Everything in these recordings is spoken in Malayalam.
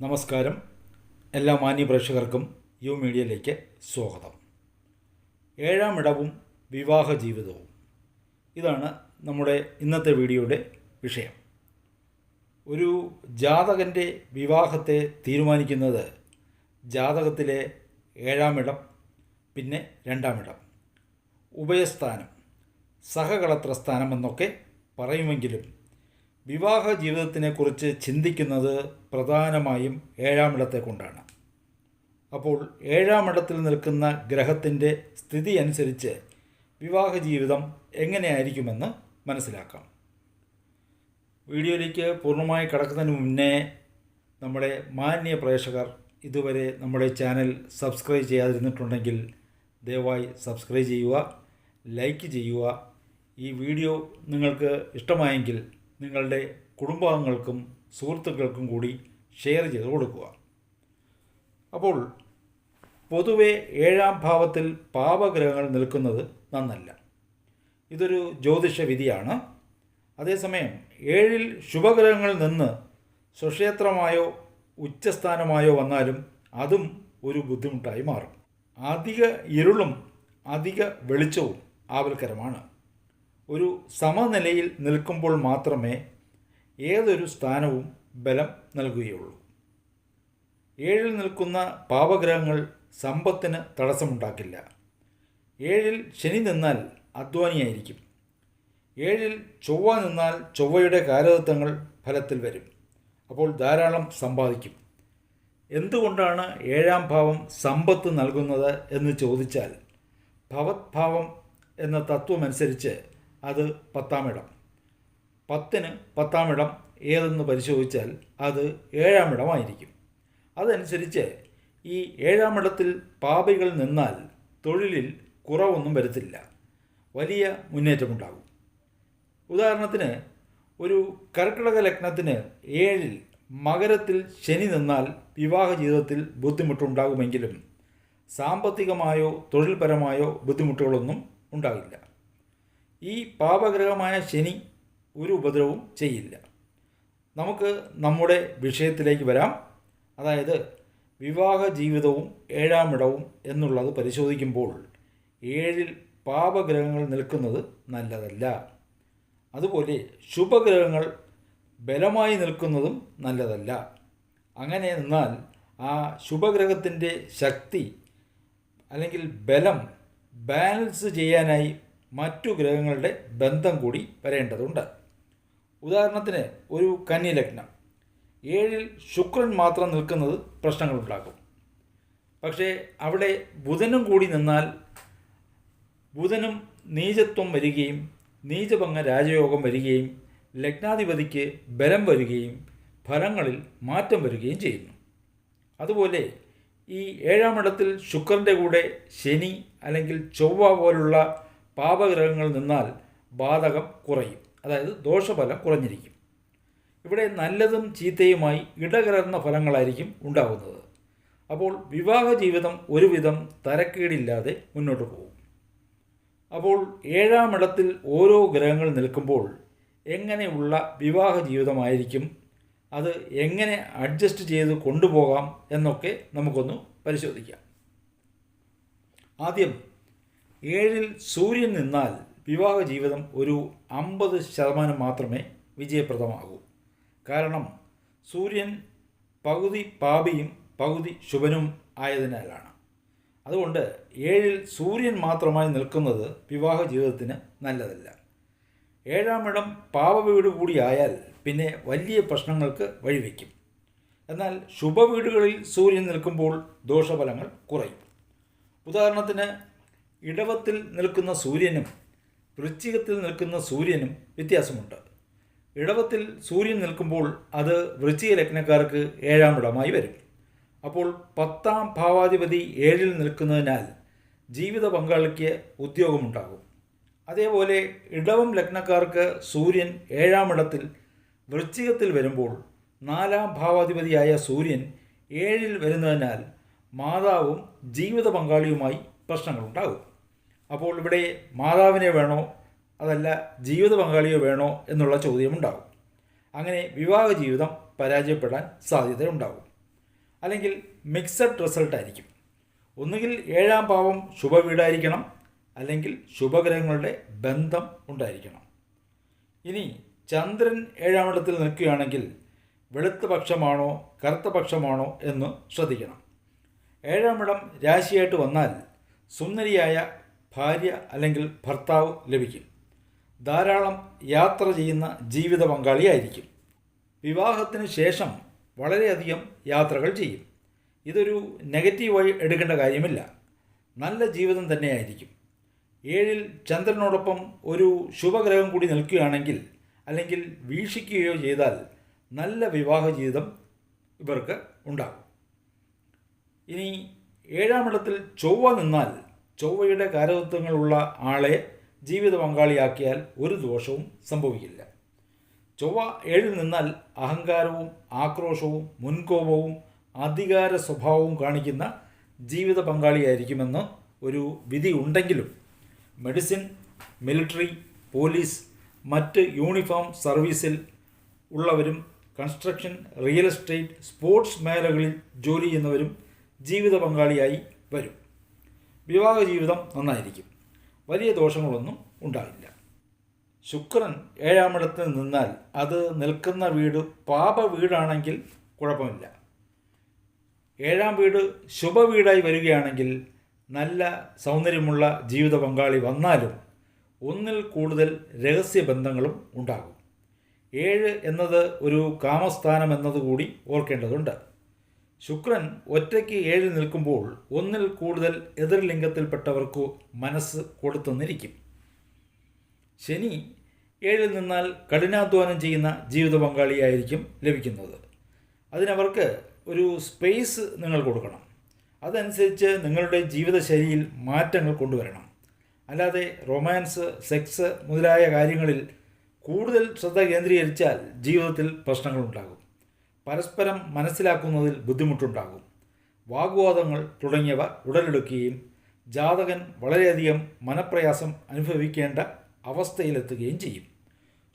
നമസ്കാരം. എല്ലാ മാന്യ പ്രേക്ഷകർക്കും യു മീഡിയയിലേക്ക് സ്വാഗതം. ഏഴാം ഇടവും വിവാഹ ജീവിതവും. ഇതാണ് നമ്മുടെ ഇന്നത്തെ വീഡിയോയുടെ വിഷയം. ഒരു ജാതകന്റെ വിവാഹത്തെ തീരുമാനിക്കുന്നത് ജാതകത്തിലെ ഏഴാം ഇടം പിന്നെ രണ്ടാം ഇടം. ഉഭയസ്ഥാനം സഹകളത്ര സ്ഥാനം എന്നൊക്കെ പറയുമെങ്കിലും വിവാഹ ജീവിതത്തിനെക്കുറിച്ച് ചിന്തിക്കുന്നത് പ്രധാനമായും ഏഴാമിടത്തെ കൊണ്ടാണ്. അപ്പോൾ ഏഴാം ഏഴാമിടത്തിൽ നിൽക്കുന്ന ഗ്രഹത്തിന്റെ സ്ഥിതി അനുസരിച്ച് വിവാഹ ജീവിതം എങ്ങനെയായിരിക്കുമെന്ന് മനസ്സിലാക്കാം. വീഡിയോയിലേക്ക് പൂർണമായി കടക്കുന്നതിന് മുന്നേ നമ്മുടെ മാന്യ പ്രേക്ഷകർ ഇതുവരെ നമ്മുടെ ചാനൽ സബ്സ്ക്രൈബ് ചെയ്യാതിരുന്നിട്ടുണ്ടെങ്കിൽ ദയവായി സബ്സ്ക്രൈബ് ചെയ്യുക ലൈക്ക് ചെയ്യുക. ഈ വീഡിയോ നിങ്ങൾക്ക് ഇഷ്ടമായെങ്കിൽ നിങ്ങളുടെ കുടുംബാംഗങ്ങൾക്കും സുഹൃത്തുക്കൾക്കും കൂടി ഷെയർ ചെയ്ത് കൊടുക്കുക. അപ്പോൾ പൊതുവെ ഏഴാം ഭാവത്തിൽ പാപഗ്രഹങ്ങൾ നിൽക്കുന്നത് നന്നല്ല. ഇതൊരു ജ്യോതിഷ വിധിയാണ്. അതേസമയം ഏഴിൽ ശുഭഗ്രഹങ്ങൾ നിന്ന് സ്വക്ഷേത്രമായോ ഉച്ചസ്ഥാനമായോ വന്നാലും അതും ഒരു ബുദ്ധിമുട്ടായി മാറും. അധിക ഇരുളും അധിക വെളിച്ചവും ആവൽക്കരമാണ് ഒരു സമനിലയിൽ നിൽക്കുമ്പോൾ മാത്രമേ ഏതൊരു സ്ഥാനവും ബലം നൽകുകയുള്ളൂ. ഏഴിൽ നിൽക്കുന്ന പാപഗ്രഹങ്ങൾ സമ്പത്തിന് തടസ്സമുണ്ടാക്കില്ല. ഏഴിൽ ശനി നിന്നാൽ അധ്വാനിയായിരിക്കും ഏഴിൽ ചൊവ്വ നിന്നാൽ ചൊവ്വയുടെ കാലതത്വങ്ങൾ ഫലത്തിൽ വരും. അപ്പോൾ ധാരാളം സമ്പാദിക്കും. എന്തുകൊണ്ടാണ് ഏഴാം ഭാവം സമ്പത്ത് നൽകുന്നത് എന്ന് ചോദിച്ചാൽ ഭവത്ഭാവം എന്ന തത്വമനുസരിച്ച് അത് പത്താം ഇടം പത്തിന് പത്താം ഇടം ഏതെന്ന് പരിശോധിച്ചാൽ അത് ഏഴാം ഇടമായിരിക്കും അതനുസരിച്ച് ഈ ഏഴാം ഇടത്തിൽ പാപികൾ നിന്നാൽ തൊഴിലിൽ കുറവൊന്നും വരുത്തില്ല. വലിയ മുന്നേറ്റമുണ്ടാകും. ഉദാഹരണത്തിന് ഒരു കർക്കിടക ലഗ്നത്തിന് ഏഴിൽ മകരത്തിൽ ശനി നിന്നാൽ വിവാഹ ജീവിതത്തിൽ ബുദ്ധിമുട്ടുണ്ടാകുമെങ്കിലും സാമ്പത്തികമായോ തൊഴിൽപരമായോ ബുദ്ധിമുട്ടുകളൊന്നും ഉണ്ടാകില്ല. ഈ പാപഗ്രഹമായ ശനി ഒരു ഉപദ്രവവും ചെയ്യില്ല. നമുക്ക് നമ്മുടെ വിഷയത്തിലേക്ക് വരാം. അതായത് വിവാഹ ജീവിതവും ഏഴാം ഇടവും എന്നുള്ളത് പരിശോധിക്കുമ്പോൾ ഏഴിൽ പാപഗ്രഹങ്ങൾ നിൽക്കുന്നത് നല്ലതല്ല. അതുപോലെ ശുഭഗ്രഹങ്ങൾ ബലമായി നിൽക്കുന്നതും നല്ലതല്ല. അങ്ങനെ നിന്നാൽ ആ ശുഭഗ്രഹത്തിന്റെ ശക്തി അല്ലെങ്കിൽ ബലം ബാലൻസ് ചെയ്യാനായി മറ്റു ഗ്രഹങ്ങളുടെ ബന്ധം കൂടി വരേണ്ടതുണ്ട്. ഉദാഹരണത്തിന് ഒരു കന്നി ലഗ്നം ഏഴിൽ ശുക്രൻ മാത്രം നിൽക്കുന്നത് പ്രശ്നങ്ങളുണ്ടാക്കും. പക്ഷേ അവിടെ ബുധനും കൂടി നിന്നാൽ ബുധനും നീചത്വം വരികയും നീചഭംഗ രാജയോഗം വരികയും ലഗ്നാധിപതിക്ക് ബലം വരികയും ഫലങ്ങളിൽ മാറ്റം വരികയും ചെയ്യുന്നു. അതുപോലെ ഈ ഏഴാം ഇടത്തിൽ ശുക്രന്റെ കൂടെ ശനി അല്ലെങ്കിൽ ചൊവ്വ പോലുള്ള പാപഗ്രഹങ്ങൾ നിന്നാൽ ബാധകം കുറയും. അതായത് ദോഷഫലം കുറഞ്ഞിരിക്കും. ഇവിടെ നല്ലതും ചീത്തയുമായി ഇടകലർന്ന ഫലങ്ങളായിരിക്കും ഉണ്ടാകുന്നത്. അപ്പോൾ വിവാഹ ജീവിതം ഒരുവിധം തരക്കേടില്ലാതെ മുന്നോട്ട് പോകും. അപ്പോൾ ഏഴാം ഇടത്തിൽ ഓരോ ഗ്രഹങ്ങൾ നിൽക്കുമ്പോൾ എങ്ങനെയുള്ള വിവാഹ ജീവിതമായിരിക്കും? അത് എങ്ങനെ അഡ്ജസ്റ്റ് ചെയ്ത് കൊണ്ടുപോകാം എന്നൊക്കെ നമുക്കൊന്ന് പരിശോധിക്കാം. ആദ്യം ഏഴിൽ സൂര്യൻ നിന്നാൽ വിവാഹ ജീവിതം ഒരു അമ്പത് ശതമാനം മാത്രമേ വിജയപ്രദമാകൂ. കാരണം സൂര്യൻ പകുതി പാപിയും പകുതി ശുഭനും ആയതിനാലാണ്. അതുകൊണ്ട് ഏഴിൽ സൂര്യൻ മാത്രമായി നിൽക്കുന്നത് വിവാഹ ജീവിതത്തിന് നല്ലതല്ല. ഏഴാമിടം പാപവീട് കൂടിയായാൽ പിന്നെ വലിയ പ്രശ്നങ്ങൾക്ക് വഴിവെക്കും. എന്നാൽ ശുഭവീടുകളിൽ സൂര്യൻ നിൽക്കുമ്പോൾ ദോഷഫലങ്ങൾ കുറയും. ഉദാഹരണത്തിന് ഇടവത്തിൽ നിൽക്കുന്ന സൂര്യനും വൃശ്ചികത്തിൽ നിൽക്കുന്ന സൂര്യനും വ്യത്യാസമുണ്ട്. ഇടവത്തിൽ സൂര്യൻ നിൽക്കുമ്പോൾ അത് വൃശ്ചിക ലഗ്നക്കാർക്ക് ഏഴാം ഇടമായി വരും. അപ്പോൾ പത്താം ഭാവാധിപതി ഏഴിൽ നിൽക്കുന്നതിനാൽ ജീവിത പങ്കാളിക്ക് ഉദ്യോഗമുണ്ടാകും. അതേപോലെ ഇടവം ലഗ്നക്കാർക്ക് സൂര്യൻ ഏഴാം ഇടത്തിൽ വൃശ്ചികത്തിൽ വരുമ്പോൾ നാലാം ഭാവാധിപതിയായ സൂര്യൻ ഏഴിൽ വരുന്നതിനാൽ മാതാവും ജീവിത പങ്കാളിയുമായി പ്രശ്നങ്ങളുണ്ടാകും. അപ്പോൾ ഇവിടെ മാതാവിനെ വേണോ? അതല്ല ജീവിത പങ്കാളിയോ വേണോ? എന്നുള്ള ചോദ്യമുണ്ടാകും. അങ്ങനെ വിവാഹ ജീവിതം പരാജയപ്പെടാൻ സാധ്യതയുണ്ടാകും. അല്ലെങ്കിൽ മിക്സഡ് റിസൾട്ട് ആയിരിക്കും. ഒന്നുകിൽ ഏഴാം ഭാവം ശുഭവീടായിരിക്കണം. അല്ലെങ്കിൽ ശുഭഗ്രഹങ്ങളുടെ ബന്ധം ഉണ്ടായിരിക്കണം. ഇനി ചന്ദ്രൻ ഏഴാം ഇടത്തിൽ നിൽക്കുകയാണെങ്കിൽ വെളുത്ത പക്ഷമാണോ കറുത്ത പക്ഷമാണോ എന്ന് ശ്രദ്ധിക്കണം. ഏഴാം ഏഴാമിടം രാശിയായിട്ട് വന്നാൽ സുന്ദരിയായ ഭാര്യ അല്ലെങ്കിൽ ഭർത്താവ് ലഭിക്കും. ധാരാളം യാത്ര ചെയ്യുന്ന ജീവിത പങ്കാളിയായിരിക്കും. വിവാഹത്തിന് ശേഷം വളരെയധികം യാത്രകൾ ചെയ്യും. ഇതൊരു നെഗറ്റീവായി എടുക്കേണ്ട കാര്യമില്ല. നല്ല ജീവിതം തന്നെയായിരിക്കും. ഏഴിൽ ചന്ദ്രനോടൊപ്പം ഒരു ശുഭഗ്രഹം കൂടി നിൽക്കുകയാണെങ്കിൽ അല്ലെങ്കിൽ വീക്ഷിക്കുകയോ ചെയ്താൽ നല്ല വിവാഹ ജീവിതം ഇവർക്ക് ഉണ്ടാകും. ഇനി ഏഴാം ഇടത്തിൽ ചൊവ്വ നിന്നാൽ ചൊവ്വയുടെ കാരതത്വങ്ങളുള്ള ആളെ ജീവിത പങ്കാളിയാക്കിയാൽ ഒരു ദോഷവും സംഭവിക്കില്ല. ചൊവ്വ ഏഴിൽ നിന്നാൽ അഹങ്കാരവും ആക്രോശവും മുൻകോപവും അധികാര സ്വഭാവവും കാണിക്കുന്ന ജീവിത പങ്കാളിയായിരിക്കുമെന്ന് ഒരു വിധി ഉണ്ടെങ്കിലും മെഡിസിൻ മിലിറ്ററി പോലീസ് മറ്റ് യൂണിഫോം സർവീസിൽ ഉള്ളവരും കൺസ്ട്രക്ഷൻ റിയൽ എസ്റ്റേറ്റ് സ്പോർട്സ് മേഖലകളിൽ ജോലി ചെയ്യുന്നവരും ജീവിത പങ്കാളിയായി വരും. വിവാഹ ജീവിതം നന്നായിരിക്കും. വലിയ ദോഷങ്ങളൊന്നും ഉണ്ടാവില്ല. ശുക്രൻ ഏഴാമിടത്ത് നിന്നാൽ അത് നിൽക്കുന്ന വീട് പാപ വീടാണെങ്കിൽ കുഴപ്പമില്ല. ഏഴാം വീട് ശുഭ വീടായി വരികയാണെങ്കിൽ നല്ല സൗന്ദര്യമുള്ള ജീവിത പങ്കാളി വന്നാലും ഒന്നിൽ കൂടുതൽ രഹസ്യ ബന്ധങ്ങളും ഉണ്ടാകും. ഏഴ് എന്നത് ഒരു കാമസ്ഥാനം എന്നതുകൂടി ഓർക്കേണ്ടതുണ്ട്. ശുക്രൻ ഒറ്റയ്ക്ക് ഏഴ് നിൽക്കുമ്പോൾ ഒന്നിൽ കൂടുതൽ എതിർലിംഗത്തിൽപ്പെട്ടവർക്കു മനസ്സ് കൊടുത്തെന്നിരിക്കും ശനി ഏഴിൽ നിന്നാൽ കഠിനാധ്വാനം ചെയ്യുന്ന ജീവിത പങ്കാളിയായിരിക്കും ലഭിക്കുന്നത്. അതിനവർക്ക് ഒരു സ്പേസ് നിങ്ങൾ കൊടുക്കണം. അതനുസരിച്ച് നിങ്ങളുടെ ജീവിതശൈലിയിൽ മാറ്റങ്ങൾ കൊണ്ടുവരണം. അല്ലാതെ റൊമാൻസ് സെക്സ് മുതലായ കാര്യങ്ങളിൽ കൂടുതൽ ശ്രദ്ധ കേന്ദ്രീകരിച്ചാൽ ജീവിതത്തിൽ പ്രശ്നങ്ങളുണ്ടാകും. പരസ്പരം മനസ്സിലാക്കുന്നതിൽ ബുദ്ധിമുട്ടുണ്ടാകും. വാഗ്വാദങ്ങൾ തുടങ്ങിയവ ഉടലെടുക്കുകയും ജാതകൻ വളരെയധികം മനപ്രയാസം അനുഭവിക്കേണ്ട അവസ്ഥയിലെത്തുകയും ചെയ്യും.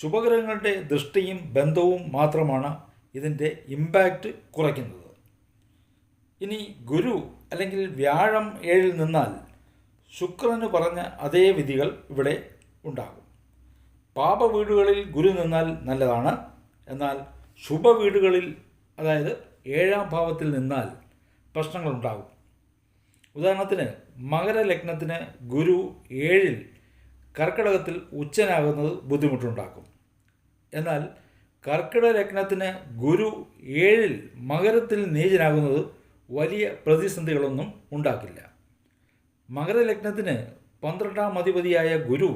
ശുഭഗ്രഹങ്ങളുടെ ദൃഷ്ടിയും ബന്ധവും മാത്രമാണ് ഇതിന്റെ ഇമ്പാക്റ്റ് കുറയ്ക്കുന്നത്. ഇനി ഗുരു അല്ലെങ്കിൽ വ്യാഴം ഏഴിൽ നിന്നാൽ ശുക്രന് പറഞ്ഞ അതേ വിധികൾ ഇവിടെ ഉണ്ടാകും. പാപ വീടുകളിൽ ഗുരു നിന്നാൽ നല്ലതാണ്. എന്നാൽ ശുഭ വീടുകളിൽ അതായത് ഏഴാം ഭാവത്തിൽ നിന്നാൽ പ്രശ്നങ്ങളുണ്ടാകും. ഉദാഹരണത്തിന് മകരലഗ്നത്തിന് ഗുരു ഏഴിൽ കർക്കിടകത്തിൽ ഉച്ചനാകുന്നത് ബുദ്ധിമുട്ടുണ്ടാക്കും. എന്നാൽ കർക്കിടക ലഗ്നത്തിന് ഗുരു ഏഴിൽ മകരത്തിൽ നീചനാകുന്നത് വലിയ പ്രതിസന്ധികളൊന്നും ഉണ്ടാക്കില്ല. മകരലഗ്നത്തിന് പന്ത്രണ്ടാം അധിപതിയായ ഗുരു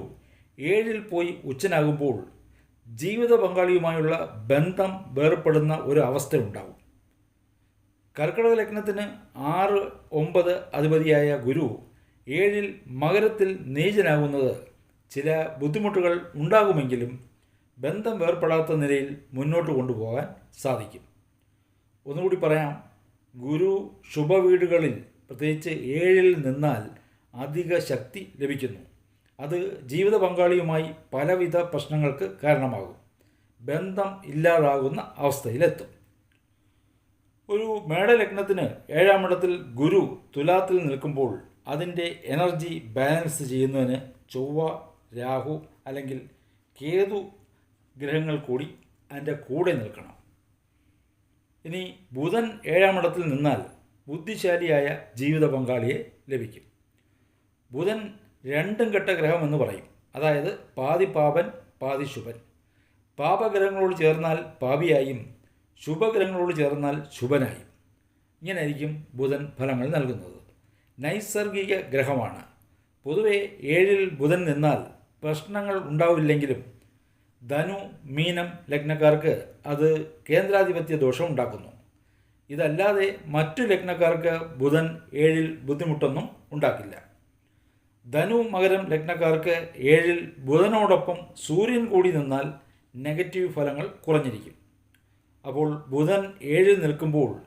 ഏഴിൽ പോയി ഉച്ചനാകുമ്പോൾ ജീവിത പങ്കാളിയുമായുള്ള ബന്ധം വേർപ്പെടുന്ന ഒരു അവസ്ഥ ഉണ്ടാവും. കർക്കിടക ലഗ്നത്തിന് ആറ് ഒമ്പത് അധിപതിയായ ഗുരു ഏഴിൽ മകരത്തിൽ നീചനാകുന്നത് ചില ബുദ്ധിമുട്ടുകൾ ഉണ്ടാകുമെങ്കിലും ബന്ധം വേർപ്പെടാത്ത നിലയിൽ മുന്നോട്ട് കൊണ്ടുപോകാൻ സാധിക്കും. ഒന്നുകൂടി പറയാം. ഗുരു ശുഭവീടുകളിൽ പ്രത്യേകിച്ച് ഏഴിൽ നിന്നാൽ അധിക ശക്തി ലഭിക്കുന്നു. അത് ജീവിത പങ്കാളിയുമായി പലവിധ പ്രശ്നങ്ങൾക്ക് കാരണമാകും. ബന്ധം ഇല്ലാതാകുന്ന അവസ്ഥയിലെത്തും. ഒരു മേടലഗ്നത്തിന് ഏഴാമിടത്തിൽ ഗുരു തുലാത്തിൽ നിൽക്കുമ്പോൾ അതിന്റെ എനർജി ബാലൻസ് ചെയ്യുന്നതിന് ചൊവ്വ രാഹു അല്ലെങ്കിൽ കേതു ഗ്രഹങ്ങൾ കൂടി അതിന്റെ കൂടെ നിൽക്കണം. ഇനി ബുധൻ ഏഴാം ഏഴാമിടത്തിൽ നിന്നാൽ ബുദ്ധിശാലിയായ ജീവിത പങ്കാളിയെ ലഭിക്കും. ബുധൻ രണ്ടും കെട്ട ഗ്രഹം എന്ന് പറയും. അതായത് പാതി പാപൻ പാതി ശുഭൻ. പാപഗ്രഹങ്ങളോട് ചേർന്നാൽ പാപിയായും ശുഭഗ്രഹങ്ങളോട് ചേർന്നാൽ ശുഭനായും. ഇങ്ങനെയായിരിക്കും ബുധൻ ഫലങ്ങൾ നൽകുന്നത്. നൈസർഗിക ഗ്രഹമാണ്. പൊതുവെ ഏഴിൽ ബുധൻ നിന്നാൽ പ്രശ്നങ്ങൾ ഉണ്ടാവില്ലെങ്കിലും ധനു മീനം ലഗ്നക്കാർക്ക് അത് കേന്ദ്രാധിപത്യ ദോഷം ഉണ്ടാക്കുന്നു. ഇതല്ലാതെ മറ്റു ലഗ്നക്കാർക്ക് ബുധൻ ഏഴിൽ ബുദ്ധിമുട്ടൊന്നും ഉണ്ടാക്കില്ല. ധനു മകരം ലഗ്നക്കാർക്ക് ഏഴിൽ ബുധനോടൊപ്പം സൂര്യൻ കൂടി നിന്നാൽ നെഗറ്റീവ് ഫലങ്ങൾ കുറഞ്ഞിരിക്കും. അപ്പോൾ ബുധൻ ഏഴിൽ നിൽക്കുമ്പോൾ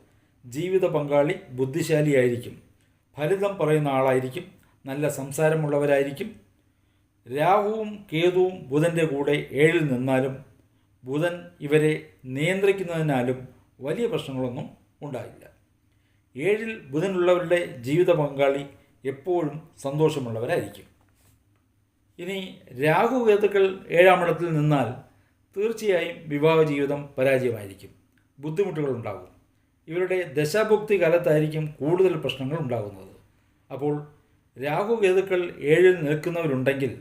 ജീവിത പങ്കാളി ബുദ്ധിശാലിയായിരിക്കും. ഫലിതം പറയുന്ന ആളായിരിക്കും. നല്ല സംസാരമുള്ളവരായിരിക്കും. രാഹുവും കേതുവും ബുധന്റെ കൂടെ ഏഴിൽ നിന്നാലും ബുധൻ ഇവരെ നിയന്ത്രിക്കുന്നതിനാലും വലിയ പ്രശ്നങ്ങളൊന്നും ഉണ്ടായില്ല. ഏഴിൽ ബുധനുള്ളവരുടെ ജീവിത പങ്കാളി എപ്പോഴും സന്തോഷമുള്ളവരായിരിക്കും. ഇനി രാഹു കേതുക്കൾ ഏഴാമിടത്തിൽ നിന്നാൽ തീർച്ചയായും വിവാഹ ജീവിതം പരാജയമായിരിക്കും. ബുദ്ധിമുട്ടുകൾ ഉണ്ടാകും. ഇവരുടെ ദശാഭുക്തി കാലത്തായിരിക്കും കൂടുതൽ പ്രശ്നങ്ങൾ ഉണ്ടാകുന്നത്. അപ്പോൾ രാഹു കേതുക്കൾ ഏഴിൽ നിൽക്കുന്നവരുണ്ടെങ്കിൽ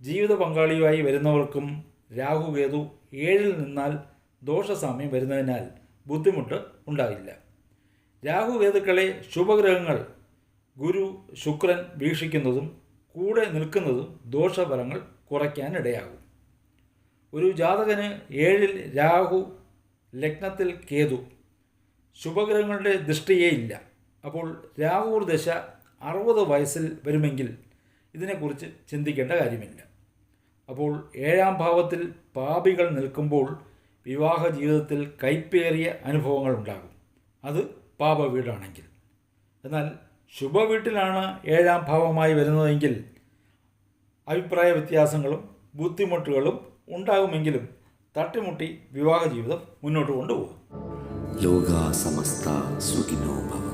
ജീവിത പങ്കാളിയുമായി വരുന്നവർക്കും രാഹു കേതു ഏഴിൽ നിന്നാൽ ദോഷസാമ്യം വരുന്നതിനാൽ ബുദ്ധിമുട്ട് ഉണ്ടാകില്ല. രാഹു കേതുക്കളെ ശുഭഗ്രഹങ്ങൾ ഗുരു ശുക്രൻ വീക്ഷിക്കുന്നതും കൂടെ നിൽക്കുന്നതും ദോഷഫലങ്ങൾ കുറയ്ക്കാനിടയാകും. ഒരു ജാതകന് ഏഴിൽ രാഹു ലഗ്നത്തിൽ കേതു ശുഭഗ്രഹങ്ങളുടെ ദൃഷ്ടിയേ ഇല്ല. അപ്പോൾ രാഹുർ ദശ അറുപത് വയസ്സിൽ വരുമെങ്കിൽ ഇതിനെക്കുറിച്ച് ചിന്തിക്കേണ്ട കാര്യമില്ല. അപ്പോൾ ഏഴാം ഭാവത്തിൽ പാപികൾ നിൽക്കുമ്പോൾ വിവാഹ ജീവിതത്തിൽ കൈപ്പേറിയ അനുഭവങ്ങൾ ഉണ്ടാകും. അത് പാപ വീടാണെങ്കിൽ എന്നാൽ ശുഭവീട്ടിലാണ് ഏഴാം ഭാവമായി വരുന്നതെങ്കിൽ അഭിപ്രായ വ്യത്യാസങ്ങളും ബുദ്ധിമുട്ടുകളും ഉണ്ടാകുമെങ്കിലും തട്ടിമുട്ടി വിവാഹ ജീവിതം മുന്നോട്ട് കൊണ്ടുപോകും ലോകാസമസ്ത സമസ്ത സുഖിനോ ഭവ.